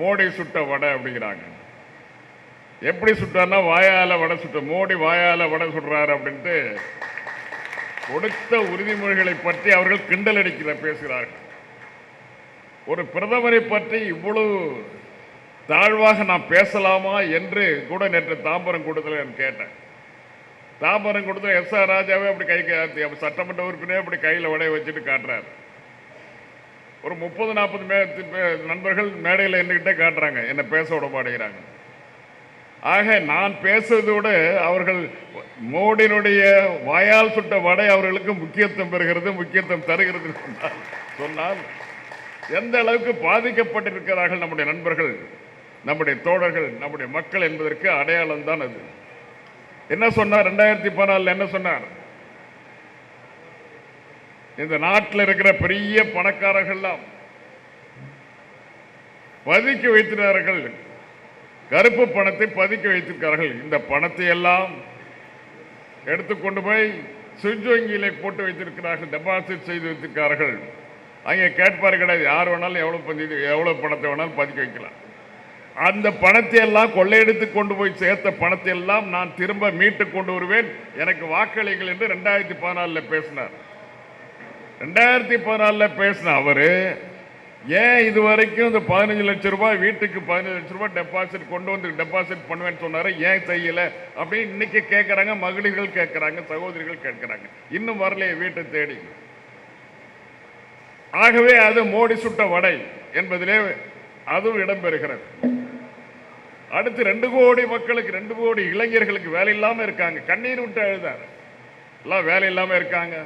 மோடி சுட்ட வடை அப்படிங்கிறாங்க. எப்படி சுட்டார்னா வாயால வடை சுட்ட மோடி வாயால வடை சுடுறாரு அப்படின்ட்டு கொடுத்த உறுதிமொழிகளை பற்றி அவர்கள் கிண்டல் அடிக்கிற பேசுகிறார்கள். ஒரு பிரதமரை பற்றி இவ்வளவு தாழ்வாக நான் பேசலாமா என்று கூட நேற்று தாம்பரம் கூட்டத்தில் நான் கேட்டேன். தாம்பரம் கூட்டத்தில் எஸ் ஆர் ராஜாவே அப்படி கை சட்டமன்ற உறுப்பினே அப்படி கையில் உடைய வச்சுட்டு காட்டுறாரு. ஒரு முப்பது நாற்பது மே நண்பர்கள் மேடையில் என்னகிட்ட காட்டுறாங்க என்னை பேச விட மாட்டேங்கிறாங்க. ஆக நான் பேசுவதோடு அவர்கள் மோடியினுடைய வாயால் சுட்ட வடை அவர்களுக்கு முக்கியத்துவம் பெறுகிறது முக்கியத்துவம் தருகிறது சொன்னால் சொன்னால் எந்த அளவுக்கு பாதிக்கப்பட்டிருக்கிறார்கள் நம்முடைய நண்பர்கள் நம்முடைய தோழர்கள் நம்முடைய மக்கள் என்பதற்கு அடையாளம் தான் அது. என்ன சொன்னார்? ரெண்டாயிரத்தி பதினாலில் என்ன சொன்னார்? இந்த நாட்டில் இருக்கிற பெரிய பணக்காரர்கள்லாம் பதுக்கி வைத்திருக்கிறார்கள். கருப்பு பணத்தை பதுக்கி வைத்திருக்கிறார்கள். இந்த பணத்தை எல்லாம் எடுத்துக்கொண்டு போய் சுவிட்ச் வங்கியிலே போட்டு வைத்திருக்கிறார்கள். டெபாசிட் செய்து வைத்திருக்கிறார்கள். அங்கே கேட்பார் கிடையாது. யார் வேணாலும் எவ்வளோ பதிவு எவ்வளோ பணத்தை வேணாலும் பதுக்கி வைக்கலாம். அந்த பணத்தை எல்லாம் கொள்ளையடித்து கொண்டு போய் சேர்த்த பணத்தை எல்லாம் நான் திரும்ப மீட்டு கொண்டு வருவேன். எனக்கு வாக்களிங்கள் என்று ரெண்டாயிரத்தி பதினாலில் பேசினார். ரெண்டாயிரத்தி பதினாலில் பேசின அவரு ஏன் இது வரைக்கும் இந்த பதினஞ்சு லட்ச ரூபாய் வீட்டுக்கு பதினஞ்சு லட்ச ரூபாய் டெபாசிட் கொண்டு வந்து டெபாசிட் பண்ணுவேன்னு சொன்னார்? ஏன் செய்யல? அப்படின்னு இன்னைக்கு கேட்கறாங்க மகளிர்கள் கேட்கறாங்க சகோதரிகள் கேட்குறாங்க இன்னும் வரலையே வீட்டை தேடி. ஆகவே அது மோடி சுட்ட வடை என்பதிலே அதுவும் இடம்பெறுகிறது. அடுத்து ரெண்டு கோடி மக்களுக்கு ரெண்டு கோடி இளைஞர்களுக்கு வேலை இல்லாம இருக்காங்க. கண்ணீர் விட்டு அழுதார். எல்லாம் வேலை இல்லாம இருக்காங்க.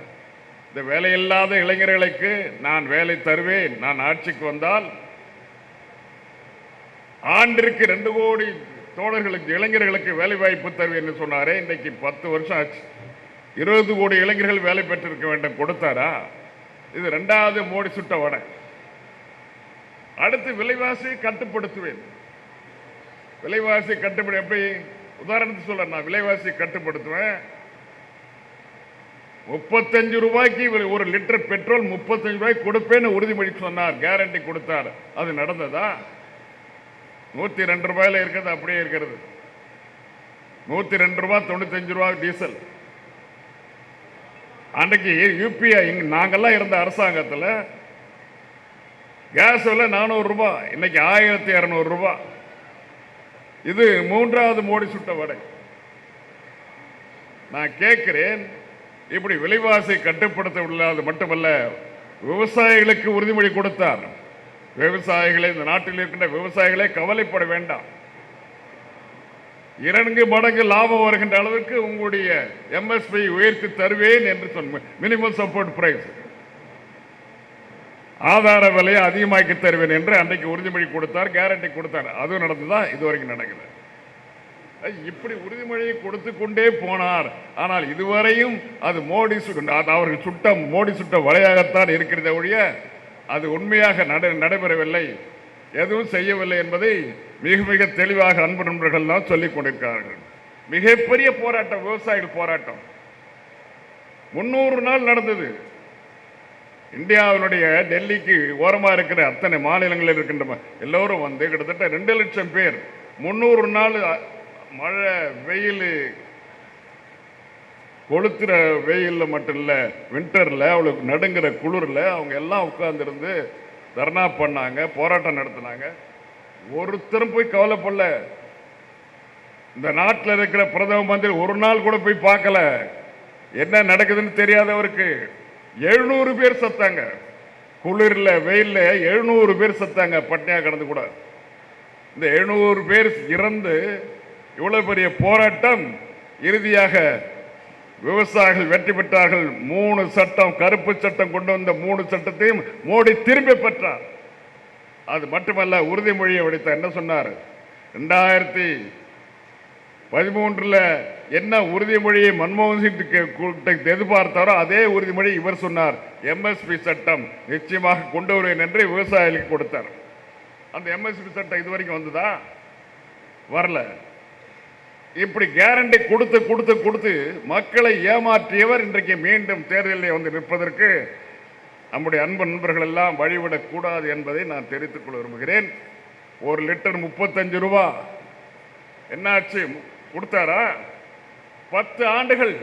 இந்த வேலையில்லாத இளைஞர்களுக்கு நான் வேலை தருவேன். நான் ஆட்சிக்கு வந்தால் ஆண்டிற்கு ரெண்டு கோடி தோழர்களுக்கு இளைஞர்களுக்கு வேலை வாய்ப்பு தருவேன் என்று சொன்னாரே. இன்றைக்கு பத்து வருஷம் ஆச்சு. இருபது கோடி இளைஞர்கள் வேலை பெற்றிருக்க வேண்டும். கொடுத்தாரா? இது ரெண்டாவது மோடி சுட்ட வடை. அடுத்து விலைவாசி கட்டுப்படுத்துவேன். விலைவாசி கட்டுப்படி எப்படி? உதாரணத்துக்கு சொல்ல நான். விலைவாசி கட்டுப்படுத்துவேன். முப்பத்தஞ்சு ரூபாய்க்கு இவர் ஒரு லிட்டர் பெட்ரோல் முப்பத்தஞ்சு ரூபாய்க்கு கொடுப்பேன்னு உறுதிமொழி சொன்னார் கேரண்டி கொடுத்தார். அது நடந்ததா? நூற்றி ரெண்டு ரூபாயில இருக்கிறது அப்படியே இருக்கிறது. நூற்றி ரெண்டு ரூபா தொண்ணூத்தஞ்சு ரூபா டீசல் அன்றைக்கு யூபிஐ இங்க நாங்கள்லாம் இருந்த அரசாங்கத்தில் கேஸ் விலை நானூறுரூபா இன்னைக்கு ஆயிரத்தி இரநூறுபா இது மூன்றாவது மோடி சுட்ட வடை. நான் கேட்குறேன் இப்படி விலைவாசி கட்டுப்படுத்த உள்ளது மட்டுமல்ல விவசாயிகளுக்கு உறுதிமொழி கொடுத்தார். விவசாயிகளை இந்த நாட்டில் இருக்கின்ற விவசாயிகளே கவலைப்பட வேண்டாம். இரண்டு மடங்கு லாபம் வருகின்ற அளவுக்கு உங்களுடைய எம்எஸ்பி உயர்த்தி தருவேன் என்று சொன்ன மினிமம் சப்போர்ட் பிரைஸ் ஆதார விலையை அதிகமாக்கி தருவேன் என்று அன்றைக்கு உறுதிமொழி கொடுத்தார் கேரண்டி கொடுத்தார். அதுவும் நடந்ததா இது வரைக்கும் நடக்குது இப்படி உறுதிமொழியை கொடுத்து கொண்டே போனார். ஆனால் இதுவரையும் அது மோடி அவர்கள் சுட்ட மோடி சுட்ட வலையாகத்தான் இருக்கிறத ஒழிய அது உண்மையாக நட நடைபெறவில்லை. எதுவும் செய்யவில்லை என்பதை மிக மிக தெளிவாக அன்பு நண்பர்கள் தான் சொல்லிக் கொண்டிருக்கிறார்கள். மிகப்பெரிய போராட்டம் விவசாயிகள் போராட்டம். முன்னூறு நாள் நடந்தது. இந்தியாவினுடைய டெல்லிக்கு ஓரமாக இருக்கிற அத்தனை மாநிலங்களில் இருக்கின்ற எல்லோரும் வந்து கிட்டத்தட்ட ரெண்டு லட்சம் பேர் முன்னூறு நாள் மழை வெயில். கொளுத்துற வெயிலில் மட்டும் இல்லை வின்டரில் அவளுக்கு நடுங்கிற குளிரில் அவங்க எல்லாம் உட்காந்துருந்து தர்ணா பண்ணாங்க போராட்டம் நடத்தினாங்க. ஒருத்தரும் போய் கவலைப்படல. இந்த நாட்டில் இருக்கிற பிரதம மந்திரி ஒரு நாள் கூட போய் பார்க்கல. என்ன நடக்குதுன்னு தெரியாதவருக்கு எழுநூறு பேர் சத்தாங்க. குளிரில் வெயில்ல எழுநூறு பேர் சத்தாங்க பட்னியாக கடந்து கூட. இந்த எழுநூறு பேர் இறந்து இவ்வளவு பெரிய போராட்டம் இறுதியாக விவசாயிகள் வெற்றி பெற்றார்கள். மூணு சட்டம் கருப்பு சட்டம் கொண்டு வந்த மூணு சட்டத்தையும் மோடி திரும்பி பெற்றார். அது மட்டுமல்ல உறுதிமொழியை வடித்த என்ன சொன்னார்? ரெண்டாயிரத்தி பதிமூன்றில் என்ன உறுதிமொழியை மன்மோகன் சிங் எதிர்பார்த்தாரோ அதே உறுதிமொழி இவர் சொன்னார். எம்எஸ்பி சட்டம் நிச்சயமாக கொண்டு வருவேன் என்று விவசாயிகளுக்கு கொடுத்தார். அந்த எம்எஸ்பி சட்டம் இது வரைக்கும் வந்ததா? வரல. இப்படி கேரண்டி கொடுத்து கொடுத்து கொடுத்து மக்களை ஏமாற்றியவர் இன்றைக்கு மீண்டும் தேர்தலில் வந்து நிற்பதற்கு நம்முடைய அன்பு நண்பர்கள் எல்லாம் வழிவிடக்கூடாது என்பதை நான் தெரிவித்துக் கொள்ள விரும்புகிறேன். ஒரு லிட்டர் முப்பத்தஞ்சு ரூபா. என்னாச்சு? கொடுத்தாரா? பத்து ஆண்டுகள்.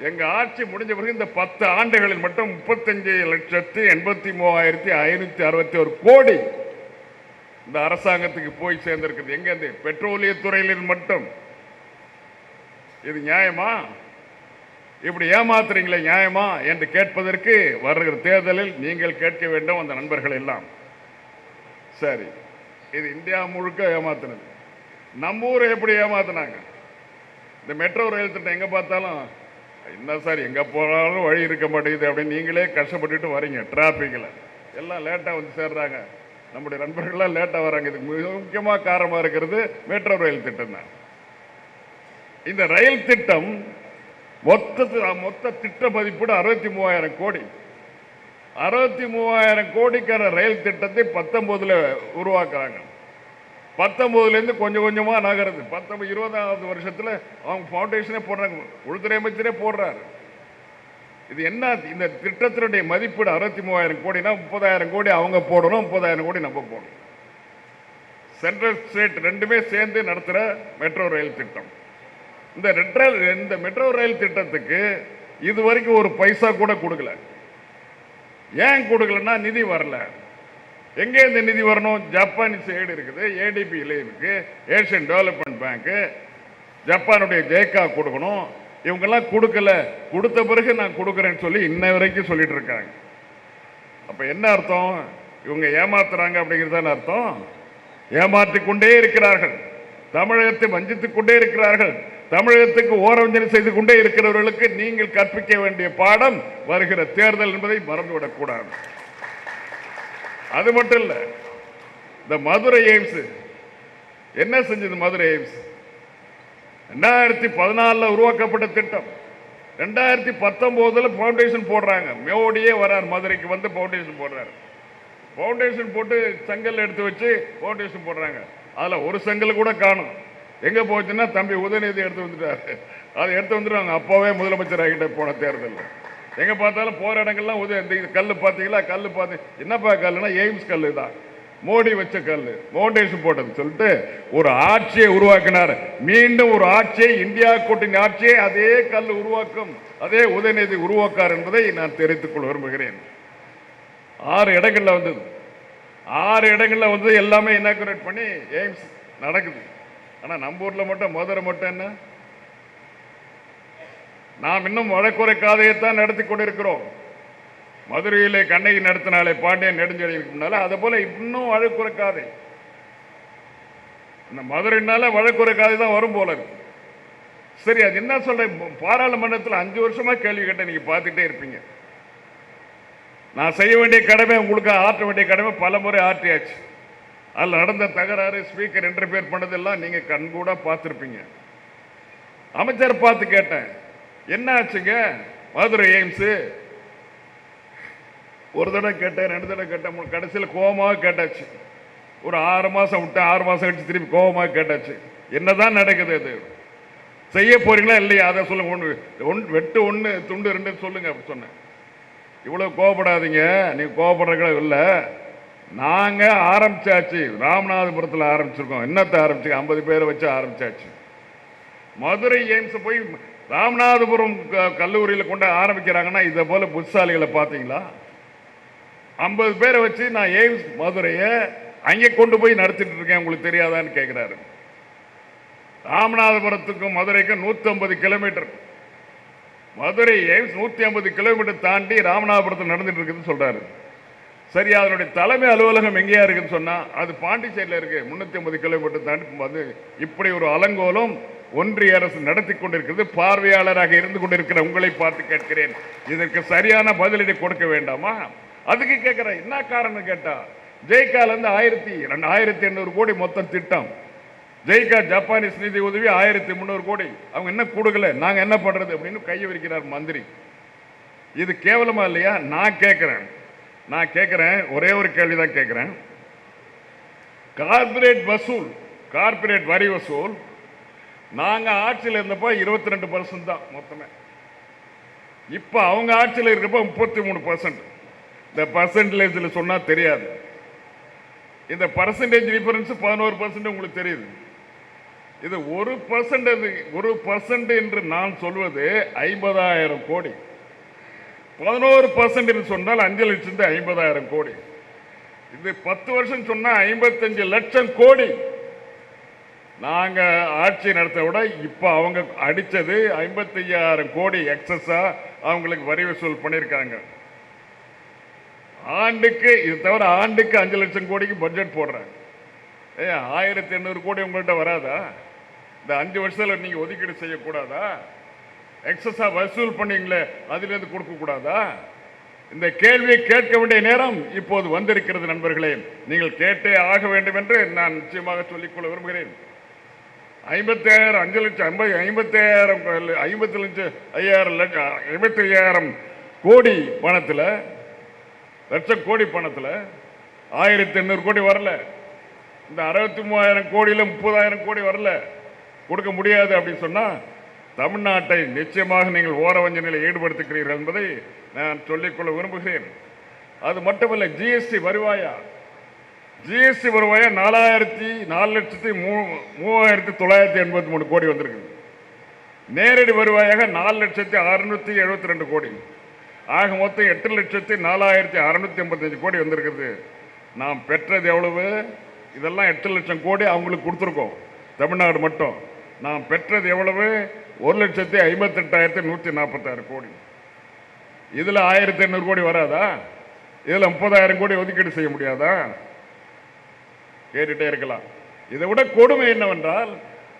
எங்கள் ஆட்சி முடிஞ்ச பிறகு இந்த பத்து ஆண்டுகளில் மட்டும் முப்பத்தஞ்சு லட்சத்து எண்பத்தி மூவாயிரத்தி ஐநூற்றி அறுபத்தி ஒரு கோடி இந்த அரசாங்கத்துக்கு போய் சேர்ந்திருக்கிறது. எங்க இந்த பெட்ரோலியத்துறையில் மட்டும்? இது நியாயமா? இப்படி ஏமாத்துறீங்களே நியாயமா? என்று கேட்பதற்கு வருகிற தேர்தலில் நீங்கள் கேட்க வேண்டும் அந்த நண்பர்கள் எல்லாம். சரி. இது இந்தியா முழுக்க ஏமாத்தினது. நம்ம ஊரை எப்படி ஏமாத்தினாங்க? இந்த மெட்ரோ ரயில் திட்டம் எங்கே பார்த்தாலும் என்ன சார் எங்கே போனாலும் வழி இருக்க மாட்டேங்குது அப்படின்னு நீங்களே கஷ்டப்பட்டுட்டு வரீங்க டிராஃபிக்கில் எல்லாம் லேட்டாக வந்து சேர்றாங்க. நம்முடைய நண்பர்கள்லாம் லேட்டாக வராங்க. இதுக்கு மிக முக்கியமாக காரணமாக இருக்கிறது மெட்ரோ ரயில் திட்டம் தான். இந்த ரயில் திட்டம் மொத்த மொத்த திட்ட மதிப்பீடு அறுபத்தி மூவாயிரம் கோடி. அறுபத்தி மூவாயிரம் கோடிக்கான ரயில் திட்டத்தை பத்தொம்போதில் உருவாக்குறாங்க. பத்தொம்போதுலேருந்து கொஞ்சம் கொஞ்சமாக நகருது. பத்தொம்பது இருபதாவது வருஷத்தில் அவங்க ஃபவுண்டேஷனே போடுறாங்க. உள்துறை அமைச்சரே போடுறாரு. இது என்ன இந்த திட்டத்தினுடைய மதிப்பீடு அறுபத்தி மூவாயிரம் கோடினா முப்பதாயிரம் கோடி அவங்க போடணும் முப்பதாயிரம் கோடி நம்ம போடணும். சென்ட்ரல் ஸ்டேட் ரெண்டுமே சேர்ந்து நடத்துகிற மெட்ரோ ரயில் திட்டம். இந்த ரெட்ரல் இந்த மெட்ரோ ரயில் திட்டத்துக்கு இது வரைக்கும் ஒரு பைசா கூட கொடுக்கல. ஏன் கொடுக்கலன்னா நிதி வரல. எங்கே இந்த நிதி வரணும்? ஜப்பானிஸ் ஏடு இருக்குது ஏடிபியில் இருக்குது ஏஷியன் டெவலப்மெண்ட் பேங்க்கு ஜப்பானுடைய ஜெய்கா கொடுக்கணும். இவங்கெல்லாம் கொடுக்கல. கொடுத்த பிறகு நான் கொடுக்குறேன்னு சொல்லி இன்ன வரைக்கும் சொல்லிட்டு இருக்காங்க. அப்போ என்ன அர்த்தம்? இவங்க ஏமாத்துறாங்க அப்படிங்கிறதான அர்த்தம்? ஏமாற்றி கொண்டே இருக்கிறார்கள். தமிழகத்தை வஞ்சித்துக் கொண்டே இருக்கிறார்கள். தமிழகத்துக்கு ஓரவஞ்சனை செய்து கொண்டே இருக்கிறவர்களுக்கு நீங்கள் கற்பிக்க வேண்டிய பாடம் வருகிற தேர்தல் என்பதை மறந்துவிடக் கூடாது. அது மட்டும் இல்லை இந்த மதுரை எய்ம்ஸ் என்ன செஞ்சது மதுரை எய்ம்ஸ்? ரெண்டாயிரத்தி பதினாலில் உருவாக்கப்பட்ட திட்டம். ரெண்டாயிரத்தி பத்தொம்போதில் ஃபவுண்டேஷன் போடுறாங்க. மேடியே வரார் மதுரைக்கு வந்து ஃபவுண்டேஷன் போடுறாரு. ஃபவுண்டேஷன் போட்டு செங்கல் எடுத்து வச்சு ஃபவுண்டேஷன் போடுறாங்க. அதில் ஒரு செங்கல் கூட காணும். எங்கே போச்சுன்னா தம்பி உதயநிதி எடுத்து வந்துட்டார். அதை எடுத்து வந்துடுவாங்க அப்போவே முதலமைச்சர் ஆகிட்ட போன தேர்தலில். எங்கே பார்த்தாலும் போகிற இடங்கள்லாம் உதய இந்த கல் பார்த்தீங்களா? கல் பார்த்து என்னப்பா கல்லுனா எய்ம்ஸ் கல் தான் மோடி வச்ச கல் மோண்டேஷன் போட்டது சொல்லிட்டு ஒரு ஆட்சியை உருவாக்கினார். மீண்டும் ஒரு ஆட்சியை இந்தியா கூட்டணி ஆட்சியை அதே கல் உருவாக்கும் அதே உதயநிதி உருவாக்கார் என்பதை நான் தெரிவித்துக் கொள்ள விரும்புகிறேன். ஆறு இடங்களில் வந்தது. ஆறு இடங்களில் வந்து எல்லாமே இனாகுரேட் பண்ணி எய்ம்ஸ் நடக்குது. ஆனால் நம்ம ஊரில் மட்டும் மதுரை மட்டும் என்ன? நாம் இன்னும் வழக்குரைக்காதையத்தான் நடத்தி கொண்டிருக்கிறோம். மதுரையிலே கண்ணகி நடத்தினாலே பாண்டியன் நெடுஞ்செழியனுக்கு முன்னால அதே போல இன்னும் வழக்குறக்காது இந்த மதுரைனால வழக்குறக்காது தான் வரும் போல இருக்கு. சரி அது என்ன சொல்றேன்? பாராளுமன்றத்தில் அஞ்சு வருஷமா கேள்வி கேட்ட நீங்க பார்த்துட்டே இருப்பீங்க. நான் செய்ய வேண்டிய கடமை உங்களுக்கு ஆற்ற வேண்டிய கடமை பல முறை ஆற்றியாச்சு. அதில் நடந்த தகராறு ஸ்பீக்கர் இன்டர்ஃபியர் பண்ணதெல்லாம் நீங்கள் கண்கூட பார்த்துருப்பீங்க. அமைச்சர் பார்த்து கேட்டேன். என்ன ஆச்சுங்க? மதுரை எய்ம்ஸு? ஒரு தடவை கேட்டேன் ரெண்டு தடவை கேட்டேன் கடைசியில் கோபமாக கேட்டாச்சு. ஒரு ஆறு மாதம் விட்டேன் ஆறு மாதம் கழிச்சு திருப்பி கோபமாக கேட்டாச்சு. என்னதான் நடக்குது அது? செய்ய போறீங்களா இல்லையா? அதை சொல்லுங்க ஒன்று ஒன்று வெட்டு ஒன்று துண்டு ரெண்டு சொல்லுங்க அப்படி சொன்னேன். இவ்வளோ கோவப்படாதீங்க நீங்கள் கோவப்படுறீங்களோ இல்லை. நாங்கள் ஆரம்பிச்சாச்சு ராமநாதபுரத்தில் ஆரம்பிச்சிருக்கோம். என்னத்தை ஆரம்பிச்சு? ஐம்பது பேரை வச்சு ஆரம்பிச்சாச்சு. மதுரை எய்ம்ஸை போய் ராமநாதபுரம் க- கல்லூரியில் கொண்டு ஆரம்பிக்கிறாங்கன்னா இதை போல புத்தாலிகளை பார்த்தீங்களா? ஐம்பது பேரை வச்சு நான் எய்ம்ஸ் மதுரையை அங்கே கொண்டு போய் நடத்திட்டு இருக்கேன். உங்களுக்கு தெரியாதான்னு கேட்குறாரு ராமநாதபுரத்துக்கும் மதுரைக்கும் 150 கிலோமீட்டர். மதுரை எய்ம்ஸ் நூற்றி ஐம்பது கிலோமீட்டர் தாண்டி ராமநாதபுரத்தில் நடந்துட்டு இருக்குதுன்னு சொல்கிறாரு சரி அதனுடைய தலைமை அலுவலகம் எங்கேயா இருக்குன்னு சொன்னால் அது பாண்டிச்சேரியில் இருக்குது முந்நூற்றி ஐம்பது கிலோமீட்டர் தாண்டி வந்து இப்படி ஒரு அலங்கோலம் ஒன்றிய அரசு நடத்தி கொண்டிருக்கிறது. பார்வையாளராக இருந்து கொண்டிருக்கிற உங்களை பார்த்து கேட்கிறேன். இதற்கு சரியான பதிலடி கொடுக்க வேண்டாமா? அதுக்கு கேட்கிறேன் என்ன காரணம் கேட்டா ஜெய்காலந்து இருந்து ஆயிரத்தி ரெண்டு ஆயிரத்தி எண்ணூறு கோடி மொத்தம் திட்டம். ஜெய்கா ஜப்பானீஸ் நிதி உதவி ஆயிரத்தி முந்நூறு கோடி. அவங்க என்ன கொடுக்கல நாங்கள் என்ன பண்றது அப்படின்னு கையை விரிக்கிறார் மந்திரி. இது கேவலமா இல்லையா? நான் கேட்கிறேன் நான் கேட்கிறேன் ஒரே ஒரு கேள்வி தான் கேட்கிறேன் கார்ப்பரேட் வசூல் கார்ப்பரேட் வரி வசூல் நாங்கள் ஆட்சியில் இருந்தப்போ இருபத்தி ரெண்டு பர்சன்ட் தான் மொத்தமே. இப்போ அவங்க ஆட்சியில் இருக்கப்போ முப்பத்தி மூணு பர்சன்ட் இந்த பர்சன்டேஜில் சொன்னால் தெரியாது. இந்த பர்சன்டேஜ் டிஃபரன்ஸ் பதினோரு பர்சன்ட் உங்களுக்கு தெரியுது. இது ஒரு பர்சன்ட் ஒரு பர்சன்ட் என்று நான் சொல்வது ஐம்பதாயிரம் கோடி. பதினோரு பர்சன்ட் என்று சொன்னால் அஞ்சு லட்சத்து ஐம்பதாயிரம் கோடி. இது பத்து வருஷம் சொன்னால் ஐம்பத்தஞ்சு லட்சம் கோடி. நாங்கள் ஆட்சி நடத்த விட இப்போ அவங்க அடித்தது ஐம்பத்தையாயிரம் கோடி எக்ஸஸாக அவங்களுக்கு வரி வசூல் பண்ணியிருக்காங்க. ஆண்டுக்கு இது தவிர ஆண்டுக்கு அஞ்சு லட்சம் கோடிக்கு பட்ஜெட் போடுறாங்க. ஏ ஆயிரத்தி எண்ணூறு கோடி உங்கள்கிட்ட வராதா? இந்த அஞ்சு வருஷத்தில் நீங்கள் ஒதுக்கீடு செய்யக்கூடாதா? எக்ஸஸாக வசூல் பண்ணீங்களே அதுலேருந்து கொடுக்கக்கூடாதா? இந்த கேள்வியை கேட்க வேண்டிய நேரம் இப்போது வந்திருக்கிறது நண்பர்களே. நீங்கள் கேட்டே ஆக வேண்டும் என்று நான் நிச்சயமாக சொல்லிக்கொள்ள விரும்புகிறேன். ஐம்பத்தி அஞ்சு லட்சம் ஐம்பது ஐம்பத்தி ஆயிரம் ஐம்பத்தி லட்சம் ஐயாயிரம் லட்சம் ஐம்பத்தி ஐயாயிரம் கோடி பணத்தில் லட்சம் கோடி பணத்தில் ஆயிரத்தி எண்ணூறு கோடி வரல. இந்த அறுபத்தி மூவாயிரம் கோடியில் முப்பதாயிரம் கோடி வரல. கொடுக்க முடியாது அப்படின்னு சொன்னால் தமிழ்நாட்டை நிச்சயமாக நீங்கள் ஓர வஞ்சனையில் ஈடுபடுத்துகிறீர்கள் என்பதை நான் சொல்லிக்கொள்ள விரும்புகிறேன். அது மட்டுமல்ல ஜிஎஸ்டி வருவாயா? ஜிஎஸ்டி வருவாயா? நாலாயிரத்தி நாலு லட்சத்தி மூ மூவாயிரத்தி தொள்ளாயிரத்தி எண்பத்தி மூணு கோடி வந்திருக்குது நேரடி வருவாயாக நாலு லட்சத்தி அறுநூற்றி எழுபத்தி ரெண்டு கோடி. ஆக மொத்தம் எட்டு லட்சத்தி நாலாயிரத்தி அறநூற்றி எண்பத்தஞ்சு கோடி வந்திருக்குது. நாம் பெற்றது எவ்வளவு? இதெல்லாம் எட்டு லட்சம் கோடி அவங்களுக்கு கொடுத்துருக்கோம். தமிழ்நாடு மட்டும். நாம் பெற்றது எவ்வளவு? ஒரு லட்சத்தி ஐம்பத்தெட்டாயிரத்தி நூற்றி நாற்பத்தாறு கோடி. இதில் ஆயிரத்தி எண்ணூறு கோடி வராதா? இதில் முப்பதாயிரம் கோடி ஒதுக்கீடு செய்ய முடியாதா? கேட்டுகிட்டே இருக்கலாம். இதை விட கொடுமை என்னவென்றால்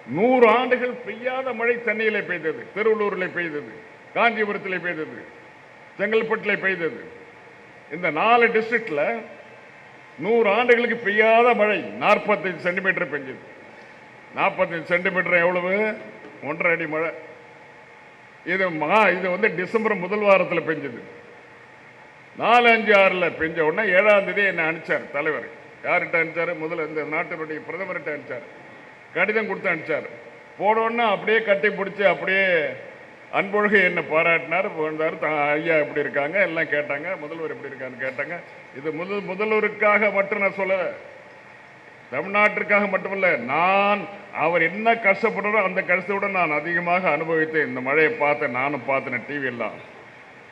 நூறு ஆண்டுகள் பெய்யாத மழை சென்னையிலே பெய்தது திருவள்ளூரில் பெய்தது காஞ்சிபுரத்தில் பெய்தது. செங்கல்பட்டில் பெய்தது. இந்த நாலு டிஸ்ட்ரிக்டில் நூறு ஆண்டுகளுக்கு பெய்யாத மழை நாற்பத்தஞ்சு சென்டிமீட்டர் பெஞ்சது. நாற்பத்தஞ்சு சென்டிமீட்டர் எவ்வளவு? ஒன்றரை அடி மழை. இது மா இது வந்து டிசம்பர் முதல் வாரத்தில் பெஞ்சது. நாலு அஞ்சு ஆறில் பெஞ்ச உடனே ஏழாம் தேதி என்னை அனுப்பிச்சார் தலைவர். யார்கிட்ட அனுப்பிச்சார்? முதல்ல இந்த நாட்டினுடைய பிரதமர்கிட்ட அனுப்பிச்சார். கடிதம் கொடுத்து அனுப்பிச்சார். போனோடனே அப்படியே கட்டி பிடிச்சி அப்படியே அன்பொழுகை என்ன பாராட்டினார். புகழ்ந்தார். தா- ஐயா எப்படி இருக்காங்க? எல்லாம் கேட்டாங்க. முதல்வர் எப்படி இருக்கான்னு கேட்டாங்க. இது முதல் முதல்வருக்காக மட்டும் நான் சொல்ல தமிழ்நாட்டிற்காக மட்டுமல்ல நான் அவர் என்ன கஷ்டப்படுறோ அந்த கஷ்டத்தோட நான் அதிகமாக அனுபவித்தேன். இந்த மழையை பார்த்தேன் நானும் பார்த்தேன் டிவியெல்லாம்.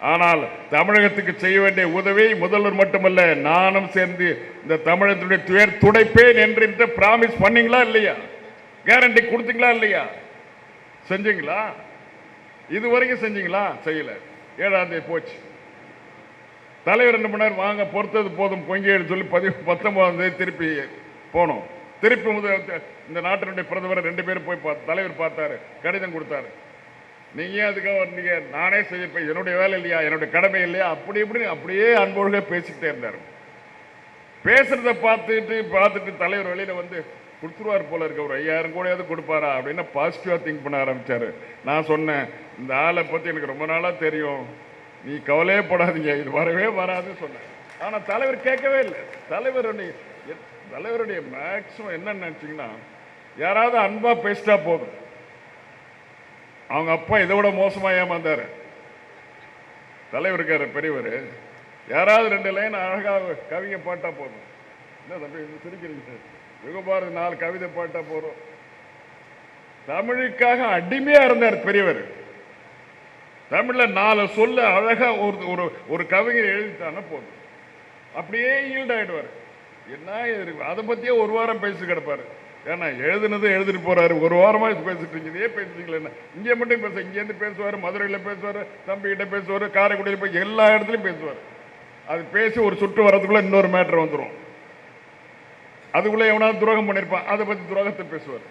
ஆனால் தமிழகத்துக்கு செய்ய வேண்டிய உதவி முதல்வர் மட்டுமல்ல நானும் சேர்ந்து இந்த தமிழகத்துடைய துயர் துடைப்பேன் என்று பிராமிஸ் பண்ணீங்களா இல்லையா? கேரண்டி கொடுத்தீங்களா இல்லையா? செஞ்சீங்களா? இது வரைக்கும் செஞ்சீங்களா? செய்யல. ஏழாம் தேதி போச்சு. தலைவர் என்ன பண்ணார்? வாங்க பொறுத்தது போதும் பொங்கியன்னு சொல்லி பதி பத்தொன்பதாம் தேதி திருப்பி போனோம். திருப்பி முதல் இந்த நாட்டினுடைய பிரதமரை ரெண்டு பேரும் போய் பார்த்து தலைவர் பார்த்தாரு கடிதம் கொடுத்தாரு. நீங்க ஏன் அதுக்காக வந்தீங்க நானே செய்யப்ப என்னுடைய வேலை இல்லையா? என்னுடைய கடமை இல்லையா? அப்படி இப்படி அப்படியே அன்பொழுக பேசிக்கிட்டே இருந்தார். பேசுறத பார்த்துட்டு பார்த்துட்டு தலைவர் வெளியில வந்து கொடுத்துருவார் போல இருக்க. ஒரு ஐயாயிரம் கூடயாவது கொடுப்பாரா? அப்படின்னு பாசிட்டிவாக திங்க் பண்ண ஆரம்பிச்சாரு. நான் சொன்னேன் இந்த ஆளை பத்தி எனக்கு ரொம்ப நாளா தெரியும். நீ கவலையே போடாதீங்க. இது வரவே வராதுன்னு சொன்னேன். ஆனா தலைவர் கேட்கவே இல்லை. தலைவருடைய தலைவருடைய மேக்ஸிமம் என்ன நினைச்சீங்கன்னா யாராவது அன்பா பேசிட்டா போதும். அவங்க அப்பா இதை விட மோசமா ஏமாந்தாரு. தலைவர் இருக்காரு பெரியவர். யாராவது ரெண்டு லைன் அழகாக கவிங்க பாட்டா போதும். என்ன தம்பி சிரிக்கிறீங்க? சார் யுகபாரதி நாலு கவிதை பாட்டா போகிறோம் தமிழுக்காக அடிமையா இருந்தார் பெரியவர். தமிழில் நாலு சொல்ல அழகாக ஒரு ஒரு ஒரு கவிஞர் எழுதித்தானே போதும். அப்படியே ஈல்ட் என்ன இது? இருக்கு? அதை பற்றியே ஒரு வாரம் பேசி கிடப்பார். ஏன்னா எழுதுனது எழுதிட்டு போகிறாரு ஒரு வாரமாக பேசிட்டு இருந்ததே இதே என்ன? இங்கே மட்டும் பேச இங்கேருந்து பேசுவார் மதுரையில் பேசுவார் தம்பிகிட்ட பேசுவார் காரைக்குடியில் போய் எல்லா இடத்துலையும் பேசுவார். அது பேசி ஒரு சுற்று வரதுக்குள்ளே இன்னொரு மேட்டர் வந்துடும் அதுக்குள்ளே எவனாவது துரோகம் பண்ணியிருப்பான் அதை பற்றி துரோகத்தை பேசுவார்.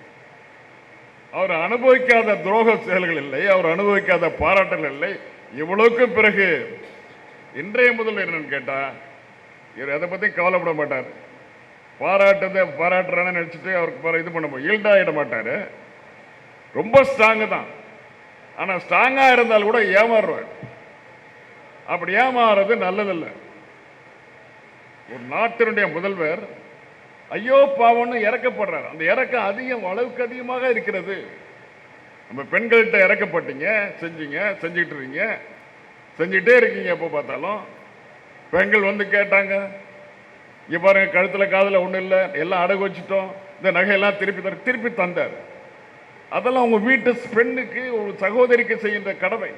அவர் அனுபவிக்காத துரோக செயல்கள் இல்லை அவர் அனுபவிக்காத பாராட்டல் இல்லை. இவ்வளவுக்கும் பிறகு இன்றைய முதல்வர் என்னன்னு கேட்டால் இவர் எதை பற்றி கவலைப்பட மாட்டார். பாராட்டத்தை பாராட்டுறான்னு நினச்சிட்டு அவருக்கு இது பண்ண ஈல்டாகிட மாட்டார். ரொம்ப ஸ்ட்ராங்கு தான். ஆனால் ஸ்ட்ராங்காக இருந்தால் கூட ஏமாறுவார். அப்படி ஏமாறுறது நல்லதில்லை. ஒரு நாட்டினுடைய முதல்வர் ஐயோ பாவம்னு இறக்கப்படுறார். அந்த இறக்கம் அதிகம் அளவுக்கு அதிகமாக இருக்கிறது. நம்ம பெண்கள்கிட்ட இறக்கப்பட்டீங்க செஞ்சீங்க செஞ்சுக்கிட்டு இருக்கீங்க. செஞ்சுக்கிட்டே இருக்கீங்க எப்போ பார்த்தாலும். பெண்கள் வந்து கேட்டாங்க இங்கே பாருங்க கழுத்தில் காதில் ஒன்றும் இல்லை. எல்லாம் அடகு வச்சுட்டோம். இந்த நகையெல்லாம் திருப்பி தர திருப்பி தந்தார். அதெல்லாம் உங்கள் வீட்டு பெண்ணுக்கு ஒரு சகோதரிக்கு செய்கின்ற கடமை.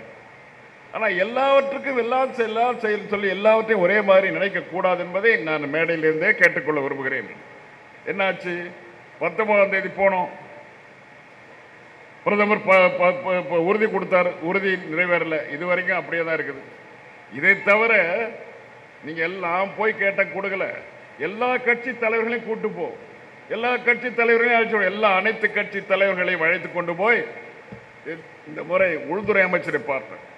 ஆனால் எல்லாவற்றுக்கும் எல்லாம் எல்லாம் செயல் சொல்லி எல்லாவற்றையும் ஒரே மாதிரி நினைக்கக்கூடாது என்பதை நான் மேடையிலிருந்தே கேட்டுக்கொள்ள விரும்புகிறேன். என்னாச்சு? பத்தொன்பதாம் தேதி போனோம். பிரதமர் ப- ப- ப- ப- உறுதி கொடுத்தார். உறுதி நிறைவேறல. இது வரைக்கும் அப்படியே தான் இருக்குது. இதை தவிர நீங்கள் எல்லாம் போய் கேட்ட கொடுக்கல. எல்லா கட்சி தலைவர்களையும் கூட்டு போ. எல்லா கட்சி தலைவர்களையும் அழைச்சி வா. எல்லா அனைத்து கட்சி தலைவர்களையும் அழைத்து கொண்டு போய் இந்த முறை உள்துறை அமைச்சரை பார்த்தேன்.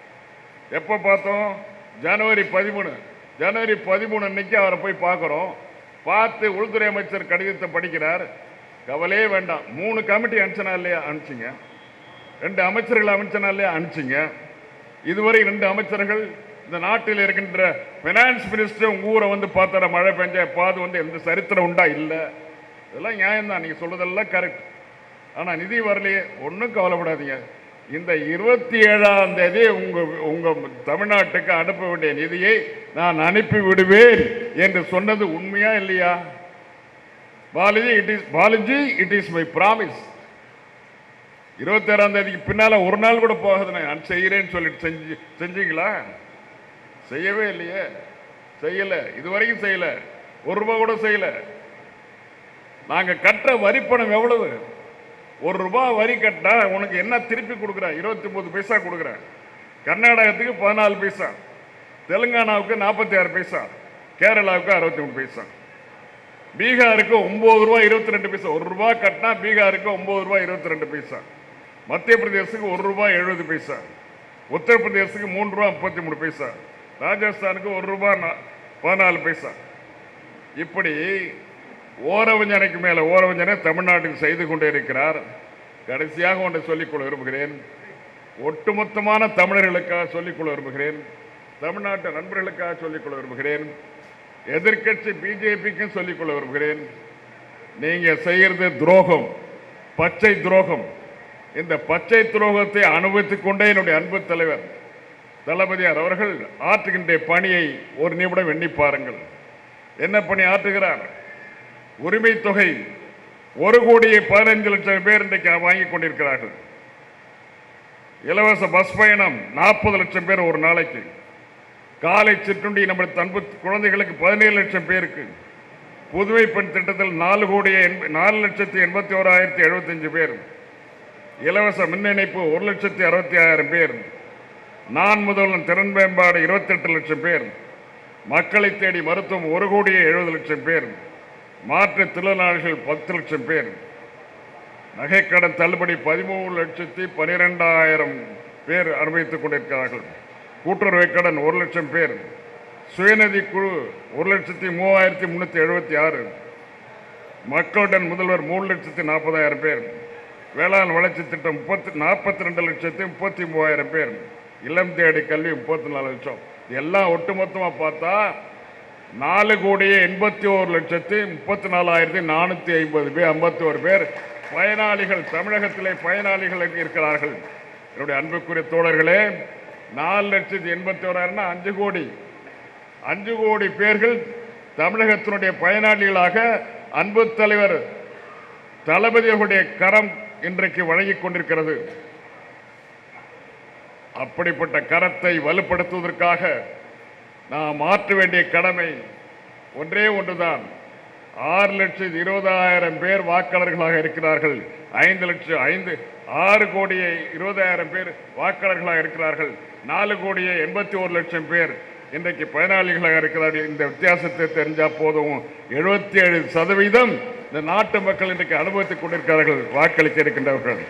எப்போ பார்த்தோம்? ஜனவரி பதிமூணு. ஜனவரி பதிமூணு அன்னைக்கு அவரை போய் பார்க்குறோம். பார்த்து உள்துறை அமைச்சர் கடிதத்தை படிக்கிறார். கவலையே வேண்டாம். மூணு கமிட்டி அனுப்பிச்சனா இல்லையா? அனுப்பிச்சிங்க. ரெண்டு அமைச்சர்கள் அமைச்சனா இல்லையா? அனுப்பிச்சிங்க. இதுவரை ரெண்டு அமைச்சர்கள் இந்த நாட்டில் இருக்கின்ற ஃபினான்ஸ் மினிஸ்டர் உங்கள் ஊரை வந்து பார்த்தார மழை பெஞ்ச பாது வந்து எந்த சரித்திரம் உண்டா? இல்லை. இதெல்லாம் நியாயம்தான். நீங்கள் சொல்கிறதெல்லாம் கரெக்ட் ஆனால் நிதி வரலையே. ஒன்றும் கவலைப்படாதீங்க. இந்த இருபத்தி ஏழாம் தேதி உங்கள் உங்கள் தமிழ்நாட்டுக்கு அனுப்ப வேண்டிய நிதியை நான் அனுப்பி விடுவேன் என்று சொன்னது உண்மையா இல்லையா? Balaji it is Balaji it is my promise இருபத்தி ஏழாம் தேதிக்கு பின்னால் ஒரு நாள் கூட போகாது நான் செய்கிறேன்னு சொல்லிட்டு செஞ்சு செஞ்சீங்களா? செய்யவே இல்லையே. செய்யலை. இதுவரைக்கும் செய்யல. ஒரு ரூபா கூட செய்யலை. நாங்கள் கட்டுற வரிப்பணம் எவ்வளவு? ஒரு ரூபாய் வரி கட்டினா உனக்கு என்ன திருப்பி கொடுக்குறேன் இருபத்தி ஒன்பது பைசா கொடுக்குறேன் கர்நாடகத்துக்கு பதினாலு பைசா. தெலுங்கானாவுக்கு நாற்பத்தி ஆறு பைசா. கேரளாவுக்கு அறுபத்தி மூணு பைசா. பீகாருக்கு ஒம்பது ரூபா இருபத்தி ரெண்டு பைசா. ஒரு ரூபா கட்டினா பீகாருக்கு ஒம்பது ரூபா இருபத்தி ரெண்டு பைசா. மத்திய பிரதேசத்துக்கு ஒரு ரூபா எழுபது பைசா. உத்தரப்பிரதேசத்துக்கு மூன்று ரூபா முப்பத்தி மூணு பைசா. ராஜஸ்தானுக்கு ஒரு ரூபா நா- பதினாலு பைசா. இப்படி ஓரவஞ்சனைக்கு மேல ஓரவஞ்சனை தமிழ்நாட்டில் செய்து கொண்டே இருக்கிறார். கடைசியாக ஒன்றை சொல்லிக்கொள்ள விரும்புகிறேன். ஒட்டுமொத்தமான தமிழர்களுக்காக சொல்லிக்கொள்ள விரும்புகிறேன். தமிழ்நாட்டு நண்பர்களுக்காக சொல்லிக்கொள்ள விரும்புகிறேன். எதிர்க்கட்சி பிஜேபிக்கும் சொல்லிக்கொள்ள விரும்புகிறேன். நீங்கள் செய்கிறது துரோகம் பச்சை துரோகம். இந்த பச்சை துரோகத்தை அனுபவித்துக் கொண்டே என்னுடைய அன்பு தலைவர் தளபதியார் அவர்கள் ஆற்றுகின்ற பணியை ஒரு நிமிடம் எண்ணி பாருங்கள். என்ன பணி ஆற்றுகிறார்? உரிமை தொகை ஒரு கோடியே பதினைந்து லட்சம் பேர் இன்றைக்கு வாங்கி கொண்டிருக்கிறார்கள். இலவச பஸ் பயணம் நாற்பது லட்சம் பேர் ஒரு நாளைக்கு. காலை சிற்றுண்டி நம்ம அன்பு குழந்தைகளுக்கு பதினேழு லட்சம் பேருக்கு. புதுவை பெண் திட்டத்தில் நாலு கோடியே எண்ப- நாலு லட்சத்தி எண்பத்தி ஓராயிரத்தி எழுபத்தஞ்சு பேர். இலவச மின் இணைப்பு ஒரு லட்சத்தி அறுபத்தி ஆயிரம் பேர். நான் முதல்வன் திறன் மேம்பாடு இருபத்தெட்டு லட்சம் பேர். மக்களை தேடி மருத்துவம் ஒரு கோடியே எழுபது லட்சம் பேர். மாற்றுத்திறனாளிகள் பத்து லட்சம் பேர். நகைக்கடன் தள்ளுபடி பதிமூணு லட்சத்தி பனிரெண்டாயிரம் பேர் அனுபவித்துக் கொண்டிருக்கிறார்கள். கூட்டுறவு கடன் ஒரு லட்சம் பேர். சுயநிதி குழு ஒரு லட்சத்தி மூவாயிரத்தி முந்நூற்றி எழுபத்தி ஆறு. மக்களுடன் முதல்வர் மூணு லட்சத்தி நாற்பதாயிரம் பேர். வேளாண் வளர்ச்சி திட்டம் முப்பத்தி நாற்பத்தி ரெண்டு லட்சத்தி முப்பத்தி மூவாயிரம் பேர். இளம் தேடி கல்வி முப்பத்தி நாலு லட்சம். எல்லாம் ஒட்டுமொத்தமாக பார்த்தா நாலு கோடியே எண்பத்தி ஓரு லட்சத்தி முப்பத்தி நாலாயிரத்தி நானூற்றி ஐம்பது பேர் ஐம்பத்தி ஒரு பேர் பயனாளிகள் தமிழகத்திலே பயனாளிகள் இருக்கிறார்கள். என்னுடைய அன்புக்குரிய தோழர்களே நாலு லட்சத்தி எண்பத்தி ஓராயிரம்னா அஞ்சு கோடி. அஞ்சு கோடி பேர்கள் தமிழகத்தினுடைய பயனாளிகளாக அன்பு தலைவர் தளபதி கரம் இன்றைக்கு வழங்கி கொண்டிருக்கிறது. அப்படிப்பட்ட கரத்தை வலுப்படுத்துவதற்காக நாம் மாற்ற வேண்டிய கடமை ஒன்றே ஒன்றுதான். ஆறு லட்சம் இருபதாயிரம் பேர் வாக்காளர்களாக இருக்கிறார்கள். ஐந்து லட்சம் ஐந்து ஆறு கோடியே இருபதாயிரம் பேர் வாக்காளர்களாக இருக்கிறார்கள். நாலு கோடியே எண்பத்தி ஒரு லட்சம் பேர் இன்றைக்கு பயனாளிகளாக இருக்கிறார்கள். இந்த வித்தியாசத்தை தெரிஞ்சால் போதும். எழுபத்தி ஏழு சதவீதம் இந்த நாட்டு மக்கள் இன்றைக்கு அனுபவித்துக் கொண்டிருக்கிறார்கள் வாக்களிக்க இருக்கின்றவர்கள்.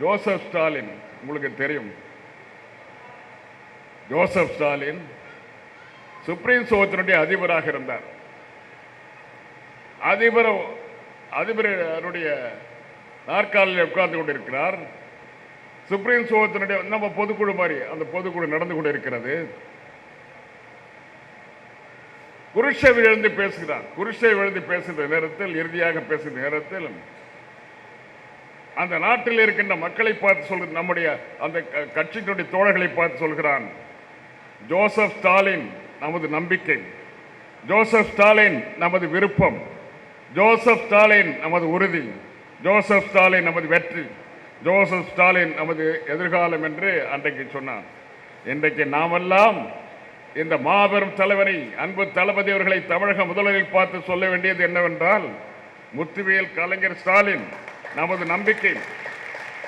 ஜோசப் ஸ்டாலின் உங்களுக்கு தெரியும். ஜோசப் ஸ்டாலின் சுப்ரீம் சோகத்தினுடைய அதிபராக இருந்தார். அதிபர் அதிபருடைய நாற்காலில் உட்கார்ந்து கொண்டிருக்கிறார். சுப்ரீம் சோகத்தினுடைய நம்ம பொதுக்குழு மாதிரி அந்த பொதுக்குழு நடந்து கொண்டிருக்கிறது. குருஷேவ் எழுந்து பேசுகிறார். குருஷேவ் எழுந்து பேசுகிற நேரத்தில் இறுதியாக பேசுகிற நேரத்தில் அந்த நாட்டில் இருக்கின்ற மக்களை பார்த்து சொல்கிற நம்முடைய அந்த க- கட்சியினுடைய தோழர்களை பார்த்து சொல்கிறான். ஜோசப் ஸ்டாலின் நமது நம்பிக்கை. ஜோசப் ஸ்டாலின் நமது விருப்பம். ஜோசப் ஸ்டாலின் நமது உறுதி. ஜோசப் ஸ்டாலின் நமது வெற்றி. ஜோசப் ஸ்டாலின் நமது எதிர்காலம் என்று அன்றைக்கு சொன்னார். இன்றைக்கு நாமெல்லாம் இந்த மாபெரும் தலைவரை அன்பு தளபதி அவர்களை தமிழக முதல்வரில் பார்த்து சொல்ல வேண்டியது என்னவென்றால் முத்துவேல் கலைஞர் ஸ்டாலின் நமது நம்பிக்கை.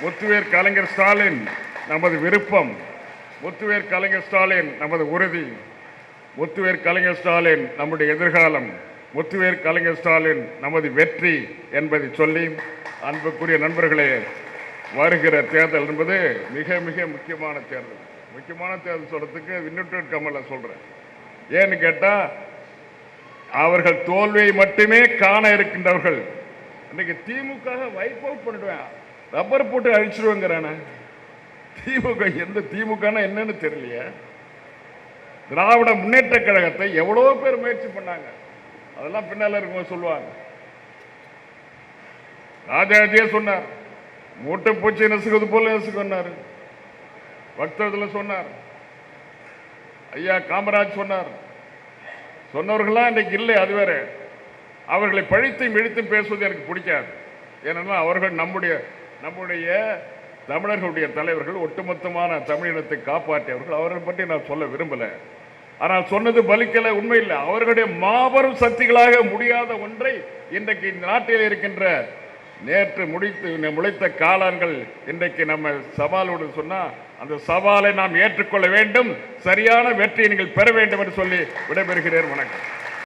முத்துவேல் கலைஞர் ஸ்டாலின் நமது விருப்பம். முத்துவேர் கலைஞர் ஸ்டாலின் நமது உறுதி. முத்துவேர் கலைஞர் ஸ்டாலின் நம்முடைய எதிர்காலம். முத்துவேர் கலைஞர் ஸ்டாலின் நமது வெற்றி என்பதை சொல்லி அன்புக்குரிய நண்பர்களே வருகிற தேர்தல் என்பது மிக மிக முக்கியமான தேர்தல். முக்கியமான தேர்தல் சொல்றதுக்கு இன்னொரு கமலில் சொல்றேன். ஏன்னு கேட்டால் அவர்கள் தோல்வியை மட்டுமே காண இருக்கின்றவர்கள். இன்னைக்கு திமுக வைப் அவுட் பண்ணிடுவேன். ரப்பர் போட்டு அழிச்சிருவேங்கிறானே. திமுக எந்த திமுகனா என்னன்னு தெரியலையே. திராவிட முன்னேற்ற கழகத்தை எவ்வளவோ பேர் முயற்சி பண்ணாங்க. அதெல்லாம் பின்னால இருக்கும் சொல்லுவாங்க. ராஜாஜியே சொன்னார். மூட்டை பூச்சி நெசுக்கிறது போல நெசுக்கொன்னார். பக்தத்தில் சொன்னார். ஐயா காமராஜ் சொன்னார். சொன்னவர்கள்லாம் இன்னைக்கு இல்லை அது வேற. அவர்களை பழித்தும் இழுத்தும் பேசுவது எனக்கு பிடிக்காது. ஏனென்றால் அவர்கள் நம்முடைய நம்முடைய தமிழர்களுடைய தலைவர்கள் ஒட்டுமொத்தமான தமிழினத்தை காப்பாற்றியவர்கள். அவரை பற்றி நான் சொல்ல விரும்பலை. ஆனால் சொன்னது பலிக்கலை உண்மை இல்லை. அவர்களுடைய மாபெரும் சக்திகளாக முடியாத ஒன்றை இன்றைக்கு இந்த நாட்டில் இருக்கின்ற நேற்று முடித்து முளைத்த காளான்கள் இன்றைக்கு நம்ம சவாலோடு சொன்னால் அந்த சவாலை நாம் ஏற்றுக்கொள்ள வேண்டும். சரியான வெற்றியை நீங்கள் பெற வேண்டும் என்று சொல்லி விடைபெறுகிறேன். வணக்கம்.